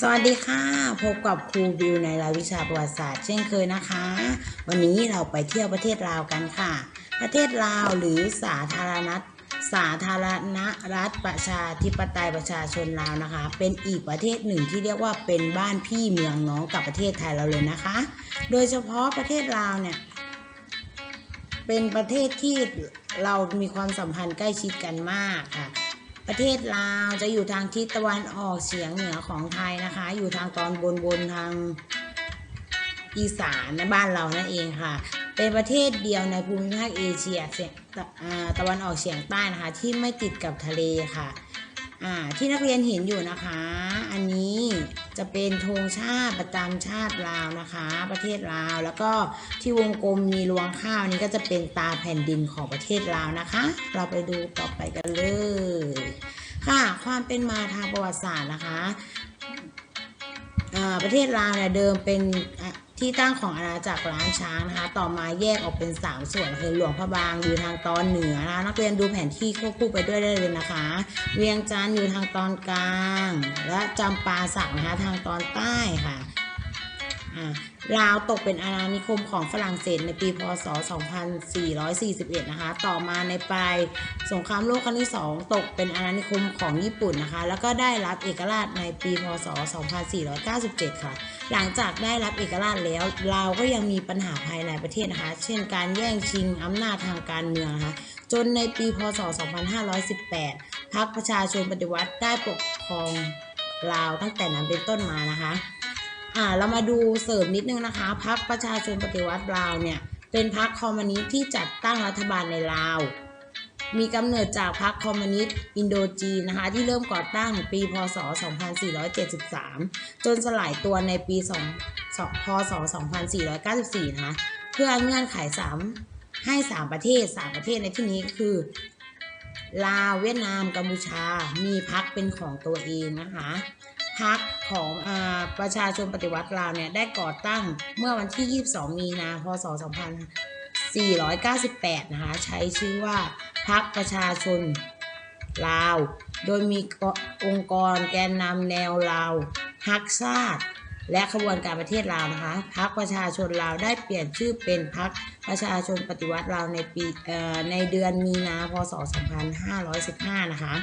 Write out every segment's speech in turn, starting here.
สวัสดีค่ะ พบกับครูบิวในรายวิชาประวัติศาสตร์เช่นเคยนะคะ วันนี้เราไปเที่ยวประเทศลาวกันค่ะ ประเทศลาวหรือสาธารณรัฐสาธารณรัฐประชาธิปไตยประชาชนลาวนะคะ เป็นอีกประเทศหนึ่งที่เรียกว่าเป็นบ้านพี่เมืองน้องกับประเทศไทยเราเลยนะคะ โดยเฉพาะประเทศลาวเนี่ยเป็นประเทศที่เรามีความสัมพันธ์ใกล้ชิดกันมากค่ะ ประเทศลาวจะอยู่ทางทิศตะวันออกเฉียงเหนือของไทยนะคะ อยู่ทางตอนบนบนทางอีสานนะบ้านเรานั่นเองค่ะ เป็นประเทศเดียวในภูมิภาคเอเชียเตะอ่าตะวันออกเฉียงใต้นะคะ ที่ไม่ติดกับทะเลค่ะที่นักเรียนเห็นอยู่นะคะ อันนี้ จะเป็นธงชาติประจำชาติลาวนะคะ ประเทศลาว แล้วก็ที่วงกลมมีรวงข้าวนี้ก็จะเป็นตาแผ่นดินของประเทศลาวนะคะ เราไปดูต่อไปกันเลยค่ะ ความเป็นมาทางประวัติศาสตร์นะคะประเทศลาวเนี่ยเดิมเป็น ที่ตั้งของอาณาจักรล้านช้างนะคะ ต่อมาแยกออกเป็น 3 ส่วนคือหลวงพระบางอยู่ทางตอนเหนือนะคะนักเรียนดูแผนที่ควบคู่ไปด้วยได้เลยนะคะ เวียงจันทร์อยู่ทางตอนกลาง และจำปาสักนะคะทางตอนใต้ค่ะอ่า ลาวตกเป็นอาณานิคมของฝรั่งเศสในปีพศ 2441 นะคะ ต่อมาในปลายสงครามโลกครั้งที่ 2 ตกเป็นอาณานิคมของญี่ปุ่นนะคะ แล้วก็ได้รับเอกราชในปีพศ 2497 ค่ะ หลังจากได้รับเอกราชแล้วเราวก็ยังมีปัญหาภายในประเทศนะคะ เช่นการแย่งชิงอำนาจทางการเมืองนะคะ จนในปีพศ 2518 พรรคประชาชนปฏิวัติได้ปกครองลาวตั้งแต่นั้นเป็นต้นมานะคะ อ่าเรามาดูเสริมนิดนึงนะคะพรรคประชาชนปฏิวัติลาวเนี่ยเป็นพรรคคอมมิวนิสต์ที่จัดตั้งรัฐบาลในลาว มีกำเนิดจากพรรคคอมมิวนิสต์อินโดจีนนะคะที่เริ่มก่อตั้งปีพศ 2473 จนสลายตัวในปี2 2พศ 2494 นะคะเพื่อเงื่อนไขสามให้ 3 ประเทศ 3 ประเทศในที่นี้ก็คือ ลาวเวียดนามกัมพูชา มีพรรคเป็นของตัวเองนะคะ พรรคของอประชาชนปฏิวัติลาวเนี่ยได้ก่อตั้งเมื่อวันที่ 22 มีนาพศ 2498 นะคะ ใช้ชื่อว่าพรรคประชาชนลาว โดยมีองค์กรแกนนำแนวลาวฮักชาติและขบวนการประเทศลาวนะคะพรรคประชาชนลาวได้เปลี่ยนชื่อเป็นพรรคประชาชนปฏิวัติลาวในปีในเดือนมีนา พศ 2515 นะคะ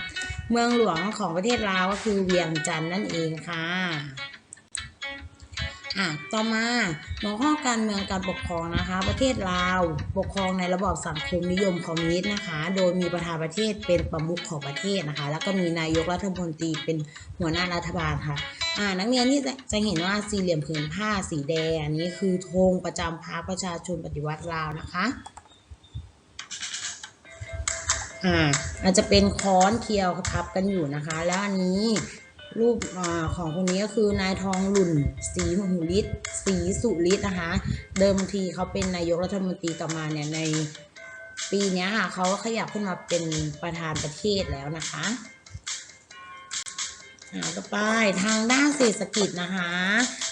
เมืองหลวงของประเทศลาวก็คือเวียงจันทร์นั่นเองค่ะอะต่อมาหัวข้อการเมืองการปกครองนะคะ ประเทศลาว ปกครองในระบอบสังคมนิยมคอมมิวนิสต์นะคะ โดยมีประธานประเทศเป็นประมุขของประเทศนะคะ แล้วก็มีนายกรัฐมนตรีเป็นหัวหน้ารัฐบาลค่ะอ่านักเรียนที่จะจะเห็นว่าสี่เหลี่ยมผืนผ้าสีแดงอันนี้คือธงประจำพรรคประชาชนปฏิวัติลาวนะคะ อ่าอาจจะเป็นค้อนเคียวทับกันอยู่นะคะ แล้วอันนี้รูปอของคนนี้ก็คือนายทองหลุ่นศรีหูฤทธิ์ศรีสุฤทธิ์นะคะ เดิมทีเขาเป็นนายกรัฐมนตรีต่อมาเนี่ยในปีนี้ค่ะเขาก็ขยับขึ้นมาเป็นประธานประเทศแล้วนะคะอ่าต่อไปทางด้านเศรษฐกิจนะคะ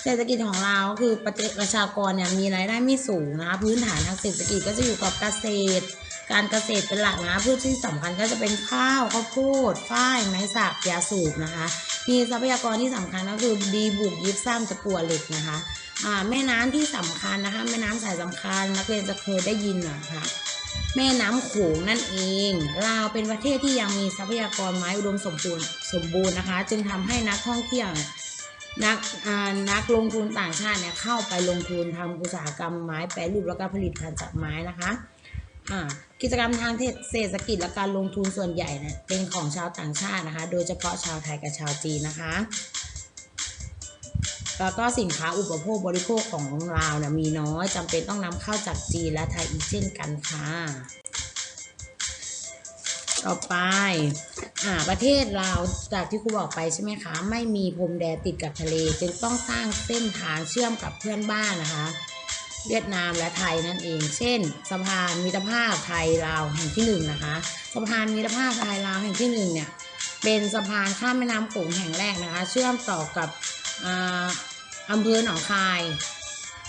เศรษฐกิจของเราคือประเทศประชากรเนี่ยมีรายได้ไม่สูงนะคะ พื้นฐานทางเศรษฐกิจก็จะอยู่กับเกษตร การเกษตรเป็นหลักนะพืชที่สำคัญก็จะเป็นข้าวข้าวโพดฝ้ายไม้สักยาสูบนะคะ มีทรัพยากรที่สำคัญก็คือดีบุกยิบซ้ำตะกัวเหล็กนะคะแม่น้ำที่สำคัญนะคะแม่น้ำสายสำคัญนักเรียนจะเคยได้ยินนะคะแม่น้ำโขงนั่นเองลาวเป็นประเทศที่ยังมีทรัพยากรไม้อุดมสมบูรณ์สมบูรณ์นะคะ จึงทำให้นักท่องเที่ยวนักนักลงทุนต่างชาติเนี่ยเข้าไปลงทุนทำอุตสาหกรรมไม้แปรรูปแล้วก็ผลิตภัณฑ์จากไม้นะคะ กิจกรรมทางเศรษฐกิจและการลงทุนส่วนใหญ่เนี่ยเป็นของชาวต่างชาตินะคะ โดยเฉพาะชาวไทยกับชาวจีนนะคะ แล้วก็สินค้าอุปโภคบริโภคของลาวเนี่ยมีน้อยจำเป็นต้องนำเข้าจากจีนและไทยอีกเช่นกันค่ะ ต่อไปอ่าประเทศลาวจากที่ครูบอกไปใช่ไหมคะ ไม่มีพรมแดนติดกับทะเล จึงต้องสร้างเส้นทางเชื่อมกับเพื่อนบ้านนะคะ เวียดนามและไทยนั่นเอง เช่น สะพานมิตรภาพไทยลาวแห่งที่หนึ่งนะคะสะพานมิตรภาพไทยลาวแห่งที่หนึ่งเนี่ยเป็นสะพานข้ามแม่น้ำโขงแห่งแรกนะคะ เชื่อมต่อกับอ่าอำเภอหนองคาย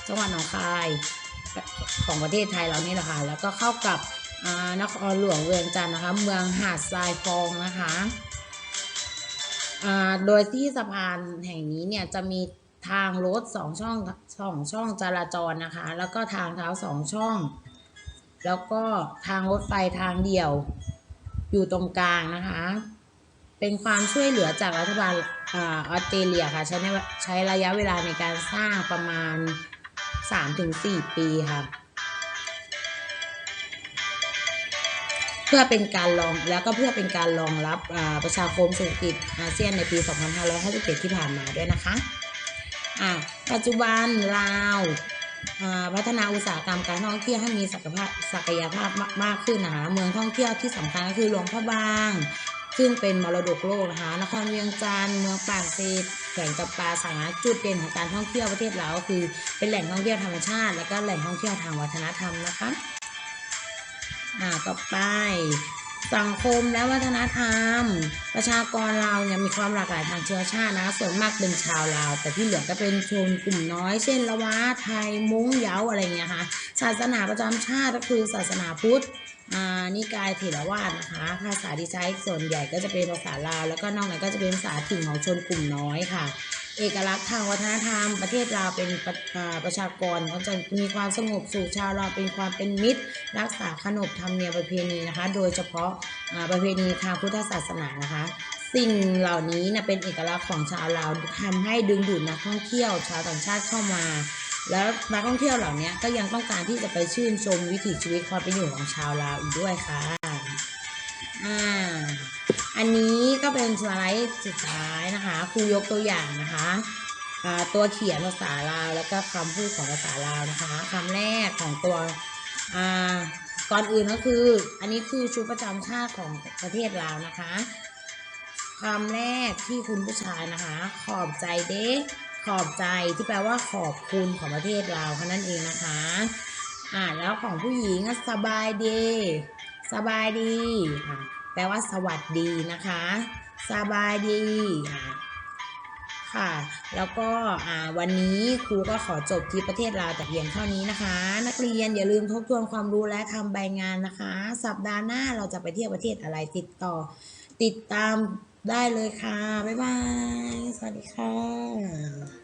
จังหวัดหนองคายของประเทศไทยเรานี่แหละค่ะแล้วก็เข้ากับนครหลวงเวียงจันทร์นะคะ เมืองหาดทรายฟองนะคะโดยที่สะพานแห่งนี้เนี่ยจะมี ทางรถสองช่องสองช่องจราจรนะคะ แล้วก็ทางเท้าสองช่อง แล้วก็ทางรถไฟทางเดียว อยู่ตรงกลางนะคะ เป็นความช่วยเหลือจากรัฐบาลออสเตรเลียค่ะใช้ใช้ระยะเวลาในการสร้างประมาณ 3-4 ปีค่ะ เพื่อเป็นการรองแล้วก็เพื่อเป็นการรองรับประชาคมเศรษฐกิจอาเซียนในปี 2557 ที่ผ่านมาด้วยนะคะ อ่าปัจจุบันลาวอ่าพัฒนาอุตสาหกรรมการท่องเที่ยวให้มีศักยภาพศักยภาพมากขึ้นนะคะเมืองท่องเที่ยวที่สำคัญก็คือหลวงพระบาง ซึ่งเป็นมรดกโลกนะคะนครเวียงจันทร์เมืองปากเซแข่งกับปลาสังหาจุดเด่นของการท่องเที่ยวประเทศเราก็คือเป็นแหล่งท่องเที่ยวธรรมชาติ และก็แหล่งท่องเที่ยวทางวัฒนธรรมนะคะอ่าต่อไป สังคมและวัฒนธรรม ประชากรเราเนี่ยมีความหลากหลายทางเชื้อชาตินะ ส่วนมากเป็นชาวลาว แต่ที่เหลือก็เป็นชนกลุ่มน้อย เช่นละวะไทยมุ้งเย้าอะไรเงี้ยค่ะศาสนาประจำชาติก็คือศาสนาพุทธอ่านิกายเถรวาทนะคะ ภาษาที่ใช้ส่วนใหญ่ก็จะเป็นภาษาลาว แล้วก็นอกนั้นก็จะเป็นภาษาถิ่นของชนกลุ่มน้อยค่ะ เอกลักษณ์ทางวัฒนธรรม ประเทศลาวเป็นประอ่าประชากรเขาจะมีความสงบสุขชาวลาวเป็นความเป็นมิตร รักษาขนบธรรมเนียมประเพณีนะคะ โดยเฉพาะประเพณีทางพุทธศาสนานะคะ สิ่งเหล่านี้นะเป็นเอกลักษณ์ของชาวลาวทำให้ดึงดูดนักท่องเที่ยว ชาวต่างชาติเข้ามา แล้วนักท่องเที่ยวเหล่านี้ก็ยังต้องการที่จะไปชื่นชมวิถีชีวิตความเป็นอยู่ของชาวลาวอีกด้วยค่ะอ่า อันนี้ก็เป็นสไลด์สุดท้ายนะคะครูยกตัวอย่างนะคะตัวเขียนภาษาลาวแล้วก็คำพูดของภาษาลาวนะคะคำแรกของตัวก่อนอื่นก็คือ อันนี้คือชุดประจำชาติของประเทศลาวนะคะคำแรกที่คุณผู้ชายนะคะ ขอบใจเด้ขอบใจที่แปลว่าขอบคุณของประเทศลาวแค่นั้นเองนะคะอ่าแล้วของผู้หญิงสบายดี สบายดีอ่า แปลว่าสวัสดีนะคะสบายดีค่ะ แล้วก็วันนี้ครูก็ขอจบที่ประเทศลาวแต่เพียงเท่านี้นะคะ นักเรียนอย่าลืมทบทวนความรู้และทำใบงานนะคะ สัปดาห์หน้าเราจะไปเที่ยวประเทศอะไรติดต่อ ติดตามได้เลยค่ะ บ๊ายบาย สวัสดีค่ะ